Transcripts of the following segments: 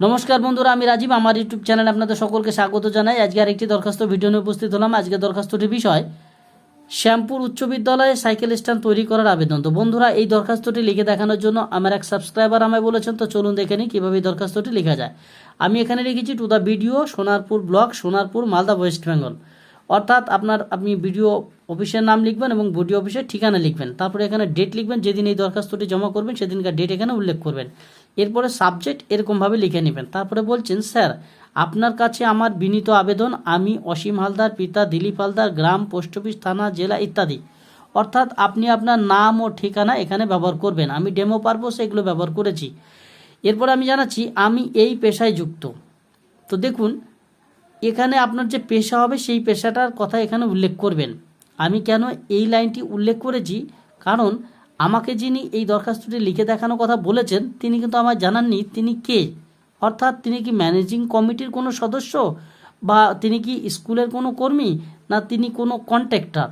নমস্কার বন্ধুরা, আমি রাজীব। আমার ইউটিউব চ্যানেলে আপনাদের সকলকে স্বাগত জানাই। আজকে আরেকটি দরখাস্ত ভিডিও নিয়ে উপস্থিত হলাম। আজকে দরখাস্তটির বিষয়, শ্যামপুর উচ্চ বিদ্যালয়ে সাইকেল স্ট্যান্ড তৈরি করার আবেদন। তো বন্ধুরা, এই দরখাস্তটি লিখে দেখানোর জন্য আমার এক সাবস্ক্রাইবার আমায় বলেছেন, তো চলুন দেখে নিই কীভাবে এই দরখাস্তটি লেখা যায়। আমি এখানে লিখেছি to the video Sonarpur block, Sonarpur, Malda, West Bengal. অর্থাৎ আপনার, আপনি ভিডিও অফিসের নাম লিখবেন এবং ভিডিও অফিসের ঠিকানা লিখবেন। তারপরে এখানে ডেট লিখবেন। যেদিন এই দরখাস্তটি জমা করবেন, সেদিনকার ডেট এখানে উল্লেখ করবেন। এরপরে সাবজেক্ট এরকমভাবে লিখে নেবেন। তারপরে বলছেন, স্যার, আপনার কাছে আমার বিনীত আবেদন, আমি অসীম হালদার, পিতা দিলীপ হালদার, গ্রাম, পোস্ট অফিস, থানা, জেলা ইত্যাদি। অর্থাৎ আপনি আপনার নাম ও ঠিকানা এখানে ব্যবহার করবেন। আমি ডেমো পারপোস এগুলো ব্যবহার করেছি। এরপর আমি জানাচ্ছি, আমি এই পেশায় যুক্ত। তো দেখুন, এখানে আপনার যে পেশা হবে, সেই পেশাটার কথা এখানে উল্লেখ করবেন। আমি কেন এই লাইনটি উল্লেখ করেছি? কারণ আমাকে যিনি এই দরখাস্তটি লিখে দেখানোর কথা বলেছেন, তিনি কিন্তু আমার জানাননি তিনি কে। অর্থাৎ তিনি কি ম্যানেজিং কমিটির কোনো সদস্য বা তিনি কি স্কুলের কোনো কর্মী না তিনি কোনো কন্ট্রাক্টর?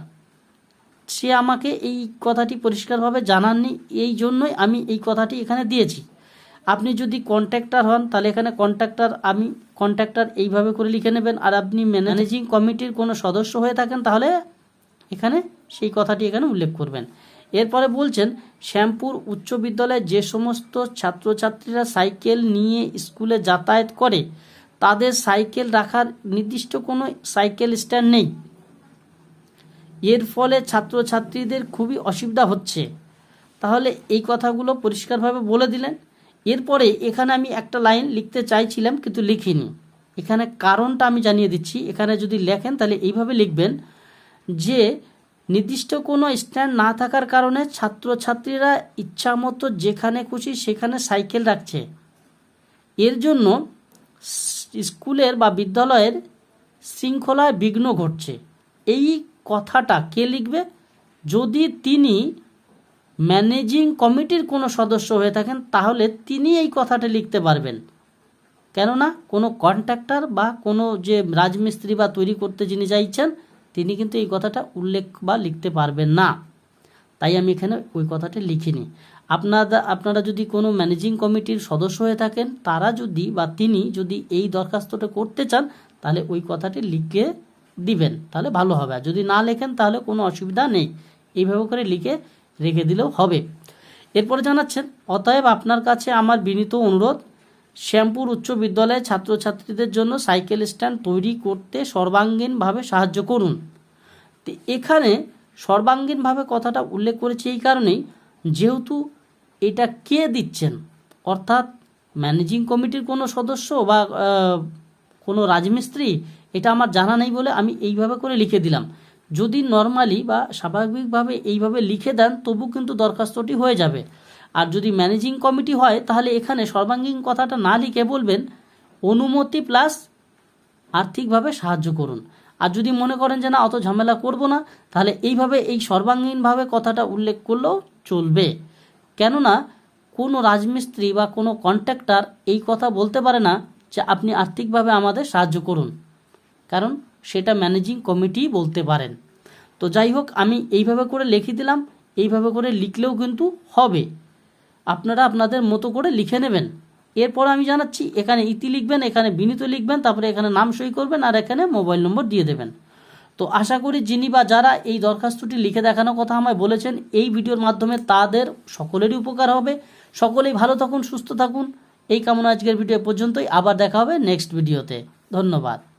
সে আমাকে এই কথাটি পরিষ্কারভাবে জানাননি, এই জন্যই আমি এই কথাটি এখানে দিয়েছি। আপনি যদি কন্ট্রাক্টর হন, তাহলে এখানে কন্ট্রাক্টর আমি কন্ট্রাক্টর এইভাবে করে লিখে নেবেন। আর আপনি ম্যানেজিং কমিটির কোনো সদস্য হয়ে থাকেন, তাহলে এখানে সেই কথাটি এখানে উল্লেখ করবেন। এরপরে বলছেন, শ্যামপুর উচ্চ বিদ্যালয়ে যে সমস্ত ছাত্রছাত্রীরা সাইকেল নিয়ে স্কুলে যাতায়াত করে, তাদের সাইকেল রাখার নির্দিষ্ট কোনো সাইকেল স্ট্যান্ড নেই। এর ফলে ছাত্রছাত্রীদের খুবই অসুবিধা হচ্ছে। তাহলে এই কথাগুলো পরিষ্কারভাবে বলে দিলেন। এরপরে এখানে আমি একটা লাইন লিখতে চাইছিলাম, কিন্তু লিখিনি। এখানে কারণটা আমি জানিয়ে দিচ্ছি। এখানে যদি লেখেন, তাহলে এইভাবে লিখবেন যে নির্দিষ্ট কোনো স্ট্যান্ড না থাকার কারণে ছাত্রছাত্রীরা ইচ্ছামতো যেখানে খুশি সেখানে সাইকেল রাখছে। এর জন্য স্কুলের বা বিদ্যালয়ের শৃঙ্খলায় বিঘ্ন ঘটছে। এই কথাটা কে লিখবে? যদি তিনি ম্যানেজিং কমিটির কোনো সদস্য হয়ে থাকেন, তাহলে তিনি এই কথাটা লিখতে পারবেন। কেননা কোনো কন্ট্রাক্টর বা কোনো যে রাজমিস্ত্রি বা তৈরি করতে যিনি চাইছেন তিনি কিন্তু এই কথাটা উল্লেখ বা লিখতে পারবেন না। তাই আমি এখানে ওই কথাটা লিখিনি। আপনারা আপনারা যদি কোনো ম্যানেজিং কমিটির সদস্য হয়ে থাকেন, তারা যদি বা তিনি যদি এই দরখাস্তটা করতে চান, তাহলে ওই কথাটি লিখে দিবেন, তাহলে ভালো হবে। আর যদি না লেখেন, তাহলে কোনো অসুবিধা নেই। এইভাবে করে লিখে রেখে দিলেও হবে। এরপরে জানাচ্ছেন, অতএব আপনার কাছে আমার বিনীত অনুরোধ শ্যামপুর উচ্চ বিদ্যালয়ে ছাত্রছাত্রীদের জন্য সাইকেল স্ট্যান্ড তৈরি করতে সর্বাঙ্গীনভাবে সাহায্য করুন। তো এখানে সর্বাঙ্গীনভাবে কথাটা উল্লেখ করেছে এই কারণেই, যেহেতু এটা কে দিচ্ছেন? অর্থাৎ ম্যানেজিং কমিটির কোনো সদস্য বা কোনো রাজমিস্ত্রি, এটা আমার জানা নেই বলে আমি এইভাবে করে লিখে দিলাম। যদি নর্মালি বা স্বাভাবিকভাবে এইভাবে লিখে দেন, তবু কিন্তু দরখাস্তটি হয়ে যাবে। আর যদি ম্যানেজিং কমিটি হয়, তাহলে এখানে সর্বাঙ্গীন কথাটা না লিখে বলবেন, অনুমতি প্লাস আর্থিকভাবে সাহায্য করুন। আর যদি মনে করেন যে না, অত ঝামেলা করব না, তাহলে এইভাবে এই সর্বাঙ্গীনভাবে কথাটা উল্লেখ করলেও চলবে। কেননা, কোনো রাজমিস্ত্রি বা কোনো কন্ট্রাক্টর এই কথা বলতে পারে না যে আপনি আর্থিকভাবে আমাদের সাহায্য করুন। কারণ সেটা ম্যানেজিং কমিটিই বলতে পারেন। তো যাই হোক, আমি এইভাবে করে লিখে দিলাম, এইভাবে করে লিখলেও কিন্তু হবে। আপনারা আপনাদের মতো করে লিখে নেবেন। এরপর আমি জানাচ্ছি, এখানে ইতি লিখবেন, এখানে বিনীত লিখবেন, তারপরে এখানে নাম সই করবেন আর এখানে মোবাইল নম্বর দিয়ে দেবেন। তো আশা করি যিনি বা যারা এই দরখাস্তটি লিখে দেখানোর কথা আমায় বলেছেন, এই ভিডিওর মাধ্যমে তাদের সকলেরই উপকার হবে। সকলেই ভালো থাকুন, সুস্থ থাকুন। এই কামনা আজকের ভিডিও পর্যন্তই। আবার দেখা হবে নেক্সট ভিডিওতে। ধন্যবাদ।